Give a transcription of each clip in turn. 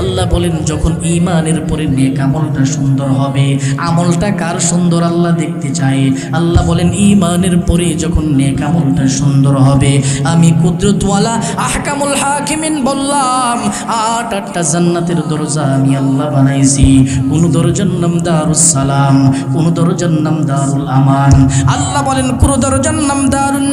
আল্লাহ বলেন, যখন ইমানের পরে নেক আমলটা সুন্দর হবে, আমলটা কার সুন্দর আল্লাহ দেখতে চায়? আল্লাহ বলেন ইমানের পরে যখন নেক আমলটা সুন্দর হবে, আমি কুদরতওয়ালা আহকামুল হাকিমিন বললাম, আট আটটা জান্নাতের দরজা আমি আল্লাহ বানাইছি। কোন দরজার নাম দারুস সালাম, কোন দরজার নাম দারুল আমান। আল্লাহ বলেন, কোন দরজার নাম দারুণ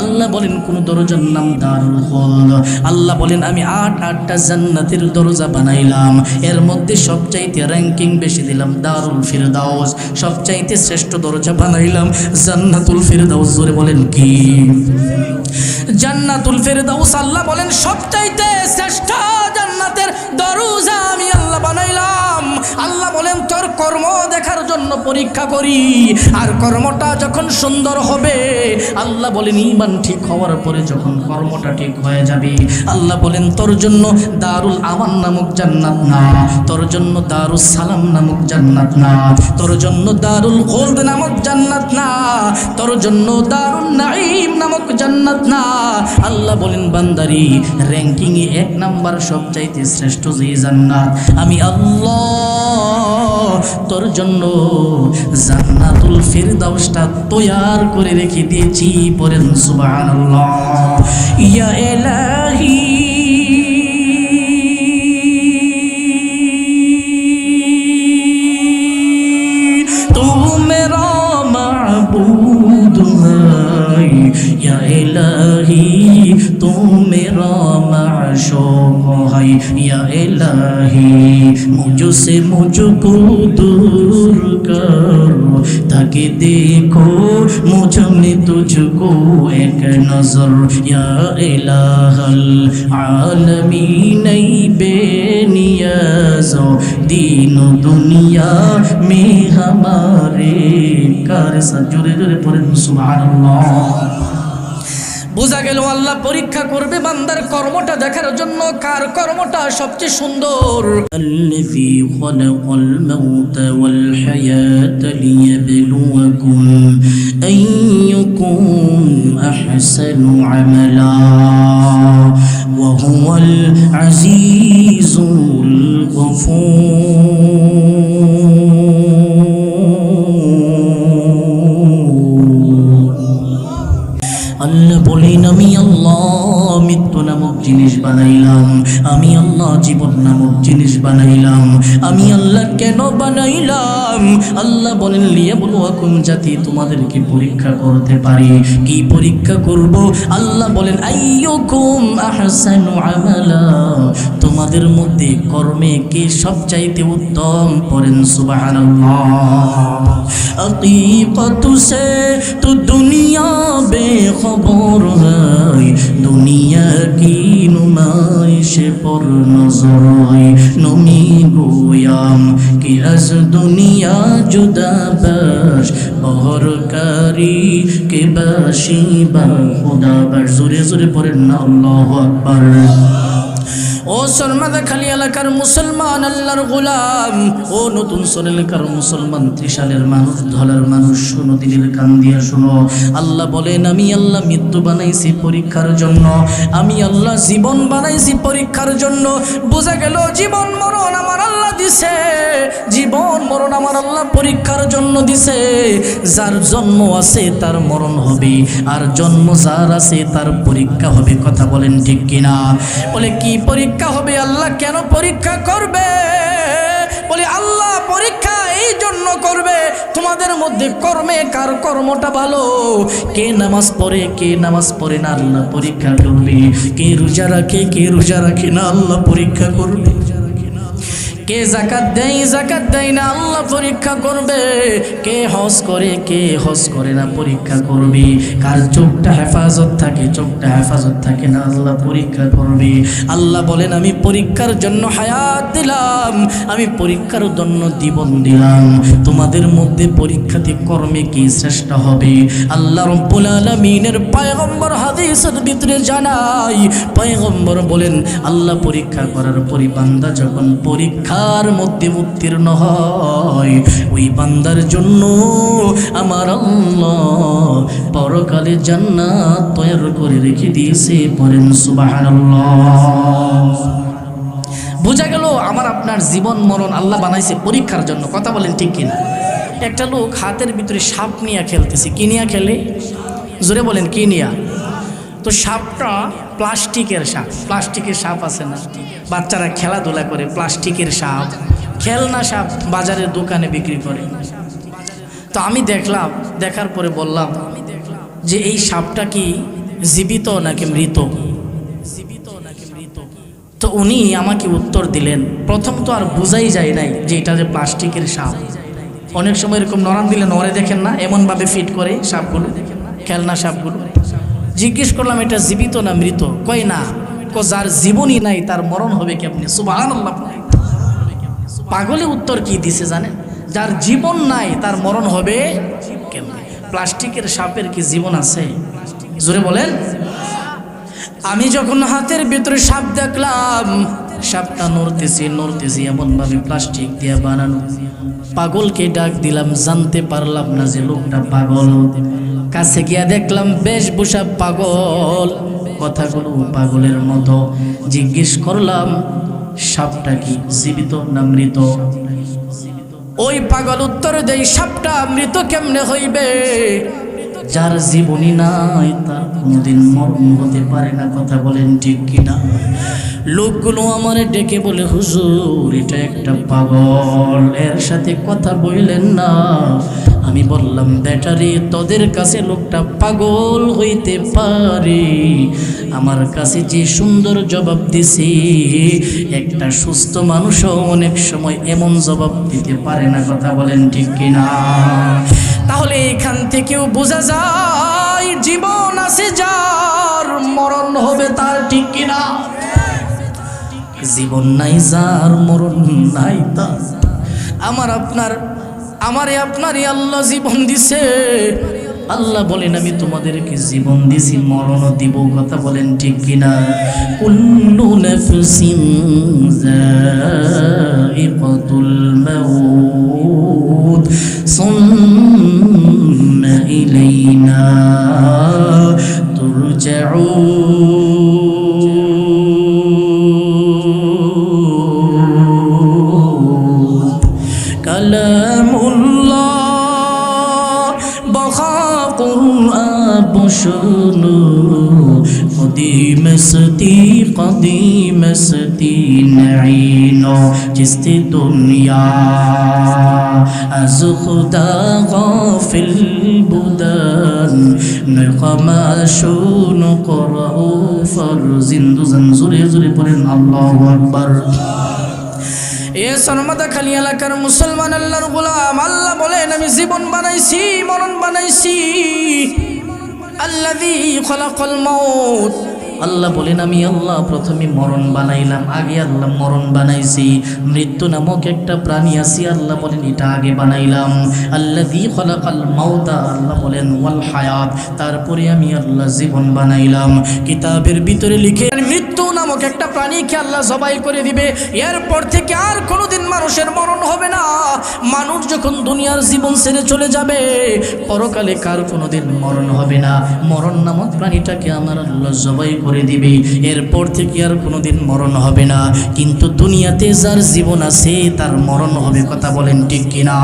আল্লাহ বলেন, কোন দরজার নাম দারুল খোল আল্লাহ বলেন, আমি আট, আটটা জান্নাতের দরজা বানাইলাম। এর মধ্যে সবচাইতে র্যাঙ্কিং বেশি দিলাম দারুল ফিরদাউস। সবচাইতে শ্রেষ্ঠ দরজা বানাইলাম জান্নাতুল ফিরদাউস। জোরে বলেন কি? জান্নাতুল ফেরদাউস, আল্লাহ বলেন, সবচাইতে শ্রেষ্ঠ জান্নাতের দরজা আমি আল্লাহ বানাইলাম। বলেন, তোর কর্ম দেখার জন্য পরীক্ষা করি। আর কর্মটা যখন সুন্দর হবে, আল্লাহ বলেন ইমান ঠিক হওয়ার পরে যখন কর্মটা ঠিক হয়ে যাবে, আল্লাহ বলেন, তোর জন্য দারুল আমান নামক জান্নাত না, তোর জন্য দারুল সালাম নামক জান্নাত না, তোর জন্য দারুল গোল্ড নামক জান্নাত না, তোর জন্য দারুল নাইম নামক জান্নাত না। আল্লাহ বলেন, বান্দারি র্যাঙ্কিং এ এক নাম্বার সবচাইতে শ্রেষ্ঠ যে জান্নাত। আমি আল্লাহ তোর জন্য জান্নাতুল ফিরদাউসটা তৈয়ার করে রেখে দিয়েছি পরেন সুবহানাল্লাহ। ইয়া ইলাহি تو میرا معشوق ہے یا الہی مجھ سے مجھ کو دور کرو تاکہ دیکھو مجھ میں تجھ کو ایک نظر یا الہ العالمین بے نیازو دین و دنیا میں ہمارے کار سجورے جورے پورے سبحان اللہ বোঝা গেল আল্লাহ পরীক্ষা করবে বান্দার কর্মটা দেখার জন্য কার কর্মটা সবচেয়ে সুন্দর الذي خلق الموت والحياة ليبلوكم أيكم أحسن عملا وهو العزيز الغفور আমি আল্লাহ, মৃত্যু নামক জিনিস বানাইলাম। আমি আল্লাহ, জীবন নামক জিনিস বানাইলাম। আমি আল্লাহ কেন বানাইলাম? আল্লাহ বলেন লিয়ে বলো এখন জাতি, তোমাদেরকে পরীক্ষা করতে পারে। কি পরীক্ষা করব? আল্লাহ বলেন, আইয়ুকুম আহসানু আমালা। তোমাদের মধ্যে কর্মে কে সব চাইতে উত্তম? করেন সুবহানাল্লাহ। আকিকতু সে তো দুনিয়া বেখবর দুনিয়া কি নুমাইশে পর নজরই নমি গোয়াম কি আজ দুনিয়া জুদাবাস বহরকারী কে বাসি বা খুদাবাস জোরে জোরে পরে না, আল্লাহ আকবার। ও সরমাদা খালি এলাকার মুসলমান, আল্লাহর গোলাম। ও নতুন সর এলাকার মুসলমান, ত্রিশালের মানুষ, ধলার মানুষ, শোনো দিলের কান দিয়া শোনো। আল্লাহ বলেন, আমি আল্লাহ মৃত্যু বানাইছি পরীক্ষার জন্য। আমি আল্লাহ জীবন বানাইছি পরীক্ষার জন্য। বোঝা গেল, জীবন মরণ আমার দিছে। জীবন মরণ আমার আল্লাহ পরীক্ষার জন্য দিছে। যার জন্ম আছে তার মরণ হবে, আর জন্ম যার আছে তার পরীক্ষা হবে। কথা বলেন ঠিক কিনা? বলে, কি পরীক্ষা হবে? আল্লাহ কেন পরীক্ষা করবে? বলে, আল্লাহ পরীক্ষা এই জন্য করবে, তোমাদের মধ্যে কর্মে কার কর্মটা ভালো? কে নামাজ পড়ে, কে নামাজ পড়ে না, আল্লাহ পরীক্ষা করবে। কে রোজা রাখে, কে রোজা রাখে না, আল্লাহ পরীক্ষা করবে। কে জাকাত দেয় জাকাত দেয় না, আল্লাহ পরীক্ষা করবে। কে হজ করে, কে হজ করে না পরীক্ষা করবে। কার চোখটা হেফাজত থাকে, চোখটা হেফাজত থাকে না, আল্লাহ পরীক্ষা করবে। আল্লাহ বলেন, আমি পরীক্ষার জন্য হায়াত দিলাম, আমি পরীক্ষার জন্য জীবন দিলাম। তোমাদের মধ্যে পরীক্ষাতে কর্মে কি শ্রেষ্ঠ হবে? আল্লাহ রব্বুল আলমিনের পায়গম্বর হাদিসের ভিতরে জানাই পায়গম্বর বলেন, আল্লাহ পরীক্ষা করার পরি বান্দা যখন পরীক্ষার মধ্যে উত্তীর্ণ হয়। ওই বান্দার জন্য আমার পরকালে জান্নাত তৈরি করে রেখে দিয়েছে পরেন সুবহানাল্লাহ। বোঝা গেল আমার আপনার জীবন মরণ আল্লাহ বানাইছে পরীক্ষার জন্য, কথা বলেন ঠিক কিনা? একটা লোক হাতের ভিতরে সাপ নিয়ে খেলতেছে, কি নিয়ে খেলে? জোরে বলেন, কি নিয়া? তো সাপটা প্লাস্টিকের সাপ প্লাস্টিকের সাপ আছে না? বাচ্চারা খেলাধুলা করে প্লাস্টিকের সাপ, খেলনা সাপ বাজারের দোকানে বিক্রি করে। তো আমি দেখলাম, দেখার পরে বললাম যে এই সাপটা কি জীবিত নাকি মৃত? জীবিত নাকি মৃত তো উনি আমাকে উত্তর দিলেন, প্রথম তো আর বোঝাই যায় নাই যে এটা যে প্লাস্টিকের সাপ। অনেক সময় এরকম নরাম দিলে নড়ে দেখেন না, এমনভাবে ফিট করে সাপগুলো, খেলনা সাপগুলো। জিজ্ঞেস করলাম, এটা জীবিত না মৃত? কয়, না। কো যার জীবনই নাই, তার মরণ হবে কেমনি? সুবাহ পাগলে উত্তর কি দিছে জানেন? যার জীবন নাই, তার মরণ হবে কেমনে? প্লাস্টিকের সাপের কি জীবন আছে? জোরে বলেন। আমি যখন হাতের ভিতরে সাপ দেখলাম, সাপটা নড়তেছে নড়তেছে এমন ভাবে প্লাস্টিক দিয়ে বানানো। পাগলকে ডাক দিলাম, জানতে পারলাম না যে লোকটা পাগল। কাছে গিয়া দেখলাম, বেশ বেশভূষা পাগল। কথাগুলো পাগলের মতো। জিজ্ঞেস করলাম, সাপটা কি জীবিত না মৃত? ওই পাগল উত্তর দেই, সাপটা মৃত কেমনে হইবে? যার জীবনী নাই, তার কোনোদিন মরণ হতে পারে না। কথা বলেন ঠিক কিনা? লোকগুলো আমার ডেকে বলে, হুজুর, এটা একটা পাগল। এর সাথে কথা বললেন না। আমি বললাম ব্যাটারি তোদের কাছে লোকটা পাগল হইতে পারে। আমার কাছে যে সুন্দর জবাব দিছি, একটা সুস্থ মানুষও অনেক সময় এমন জবাব দিতে পারে না, কথা বলেন ঠিক কিনা? তাহলে এখান থেকেও বোঝা যায়, জীবন আছে যার, মরণ হবে তার, ঠিক কিনা? জীবন নাই যার, মরণ নাই তার। আমার আপনার আমারে আপনারই আল্লাহ জীবন দিছে। আল্লাহ বলেন, আমি তোমাদেরকে জীবন দিছি মরণও দিব। কথা বলেন ঠিক কিনা? কুল্লু নাফসিন যায়িকাতুল মাউত, সুম্মা ইলাইনা তুরজাউন। قرآن شنو قديمستي قديمستي نعينو جست دنيا از خدا غافل بودن نقما شنو قرأو فرزندو زنزوري زوري পড়েন আল্লাহু আকবার এ সনমাদা খালি এলাকার মুসলমান আল্লাহর গোলাম আল্লাহ বলেন আমি জীবন বানাইছি মরণ বানাইছি আল্লাযী খলাকাল মাউত আল্লাহ বলেন, আমি আল্লাহ প্রথমে মরণ বানাইলাম, আগে আল্লাহ মরণ বানাইছি। মৃত্যু নামক একটা প্রাণী আছি, আল্লাহ বলেন, এটা আগে বানাইলাম। আল্লাযী খলাকাল মাউতা, আল্লাহ বলেন, ওয়াল হায়াত তারপরে আমি আল্লাহ জীবন বানাইলাম। কিতাবের ভিতরে লিখে মৃত্যু নামক একটা প্রাণীকে আল্লাহ জবাই করে দিবে। এরপর থেকে আর কোনোদিন মানুষের মরণ হবে না। মানুষ যখন দুনিয়ার জীবন ছেড়ে চলে যাবে, পরকালে কার কোনোদিন মরণ হবে না। মরণ নামক প্রাণীটাকে আমার আল্লাহ জবাই করে দিবে। এরপর থেকে আর কোনোদিন মরণ হবে না। কিন্তু দুনিয়াতে যার জীবন আছে, তার মরণ হবে কথা বলেন ঠিক কিনা?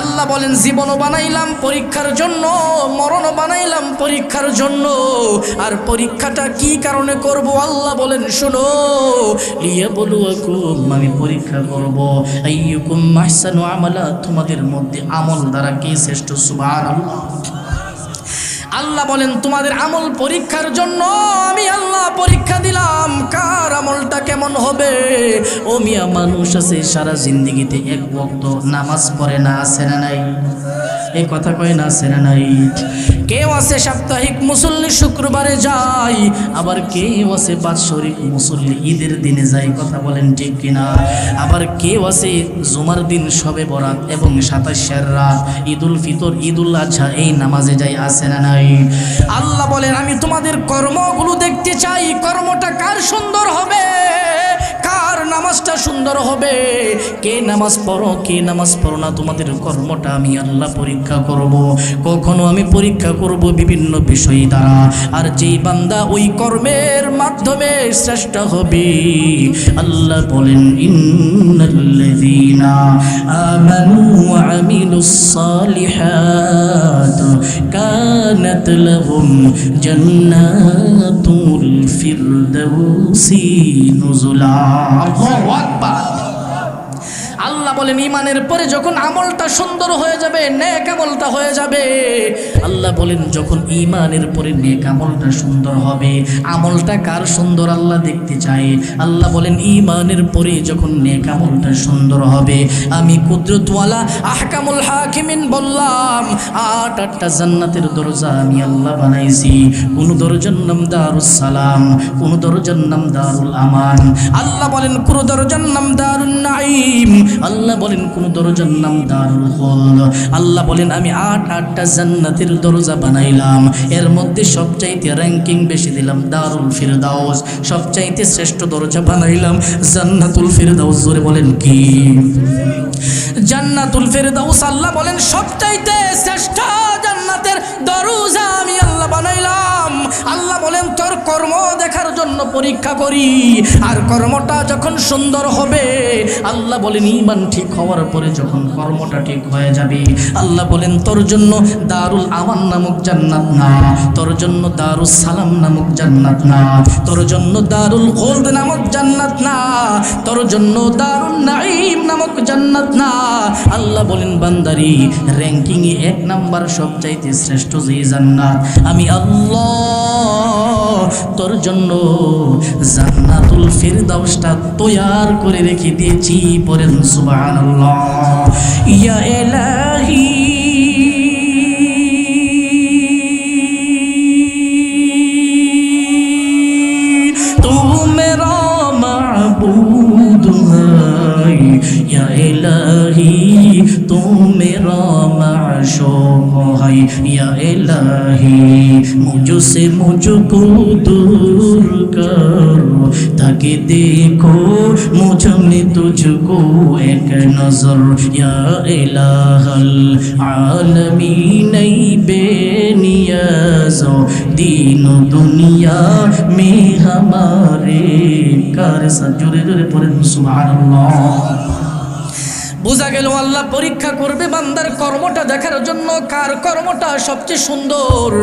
আল্লাহ বলেন, জীবনও বানাইলাম পরীক্ষার জন্য, মরণও বানাইলাম পরীক্ষার জন্য। আর পরীক্ষাটা কি কারণে করব? আল্লাহ বলেন শোনো লিয়া বলু আমি পরীক্ষা করব, আইয়ুকুম মাহসানু আমালা। তোমাদের মধ্যে আমল দ্বারা কে শ্রেষ্ঠ? সুবহানাল্লাহ। আল্লাহ বলেন, তোমাদের আমল পরীক্ষার জন্য আমি আল্লাহ পরীক্ষা দিলাম। কার আমলটা কেমন হবে? ও মিয়া, মানুষ আছে, সারা জিন্দগিতে এক বক্ত নামাজ পড়ে না আছে না নাই। এই কথা কয় না আছে না নাই। কেউ আছে সাপ্তাহিক মুসল্লি শুক্রবারে যায়, আবার কেউ আছে বাৎসরিক মুসল্লি ঈদের দিনে যায়, কথা বলেন ঠিক কিনা? আবার কেউ আছে জুমার দিন সবে বরাত এবং সাতাশের রাত ঈদুল ফিতর, ঈদুল আজহা এই নামাজে যাই আছে না নাই। আল্লাহ বলেন আমি তোমাদের কর্মগুলো দেখতে চাই। কর্মটা কার সুন্দর হবে? কার নামাজটা সুন্দর হবে। কে নামাজ পড়ো, কে নামাজ পড়ো না, তোমাদের কর্মটা আমি আল্লাহ পরীক্ষা করব। কখনো আমি পরীক্ষা করব বিভিন্ন বিষয় দ্বারা। আর যেই বান্দা ওই কর্মের মাধ্যমে শ্রেষ্ঠ হবে। আল্লাহ বলেন, ইন্নাল্লাযীনা আমানু ওয়া আমিলুস সালিহাত কানাত লাহুম জান্নাতুল ফিরদাউসি নুজুলা। আল্লাহু আকবার আল্লাহ বলেন ইমানের পরে যখন আমলটা সুন্দর হয়ে যাবে, নেক আমলটা হয়ে যাবে। আল্লাহ বলেন, যখন ইমানের পরে নেক আমলটা সুন্দর হবে, আমলটা কার সুন্দর আল্লাহ দেখতে চায়? আল্লাহ বলেন ইমানের পরে যখন নেক আমলটা সুন্দর হবে, আমি কুদরতওয়ালা আহকামুল হাকিমিন বললাম, আট আটটা জান্নাতের দরজা আমি আল্লাহ বানাইছি। কোন দরজার নাম দারুস সালাম, কোন দরজার নাম দারুল আমান। আল্লাহ বলেন, কোন দরজার নাম দারুণ নাইম আল্লাহ বলেন, কোন দরজার নাম দারুল খোল আল্লাহ বলেন, আমি আট, আটটা জান্নাতের দরজা বানাইলাম। এর মধ্যে সবচাইতে র্যাঙ্কিং বেশি দিলাম দারুল ফিরদাউস। সবচাইতে শ্রেষ্ঠ দরজা বানাইলাম জান্নাতুল ফিরদাউস। জোরে বলেন কি? জান্নাতুল ফেরদাউস, আল্লাহ বলেন, সবচাইতে শ্রেষ্ঠ জান্নাতের দরজা আমি আল্লাহ বানাইলাম। আল্লাহ বলেন, তোর কর্ম দেখার জন্য পরীক্ষা করি। আর কর্মটা যখন সুন্দর হবে, আল্লাহ বলেন ইমান ঠিক হওয়ার পরে যখন কর্মটা ঠিক হয়ে যাবে, আল্লাহ বলেন, তোর জন্য দারুল আমান নামক জান্নাত না, তোর জন্য দারুল সালাম নামক জান্নাত না, তোর জন্য দারুল খোলদ নামক জান্নাত না, তোর জন্য দারুল নাইম নামক জান্নাত না। আল্লাহ বলেন, বান্দারি র্যাঙ্কিং এ এক নাম্বার সবচাইতে শ্রেষ্ঠ যে জান্নাত। আমি আল্লাহ তোর জন্য জান্নাতুল ফিরদাউসটা তৈয়ার করে রেখে দিয়েছি পরেন সুবহানাল্লাহ। ইয়া ইলাহি ताकि देखो मुझ में तुझको एक नजर या इलाहल आलमीन बेनियाजो दीन दुनिया में हमारे कार जोरे जोरे পড়েন সুবহানাল্লাহ বোঝা গেল আল্লাহ পরীক্ষা করবে বান্দার কর্মটা দেখার জন্য কার কর্মটা সবচেয়ে সুন্দর